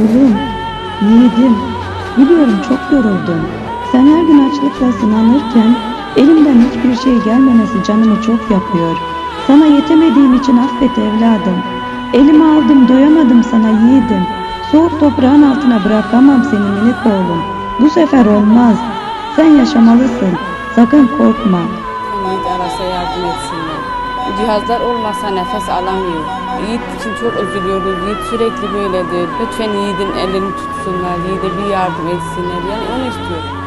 Oğlum, yiğidim, biliyorum çok yoruldum. Sen her gün açlıkla sınanırken elimden hiçbir şey gelmemesi canımı çok yapıyor. Sana yetemediğim için affet evladım. Elime aldım doyamadım sana yiğidim. Soğuk toprağın altına bırakamam seni minik oğlum. Bu sefer olmaz. Sen yaşamalısın. Sakın korkma. Yiğit yardım etsinler. Cihazlar olmasa nefes alamıyor. Yiğit için çok üzülüyoruz. Yiğit sürekli böyledir. Lütfen Yiğit'in elini tutsunlar. Yiğit'e bir yardım etsinler. Yani onu istiyorum.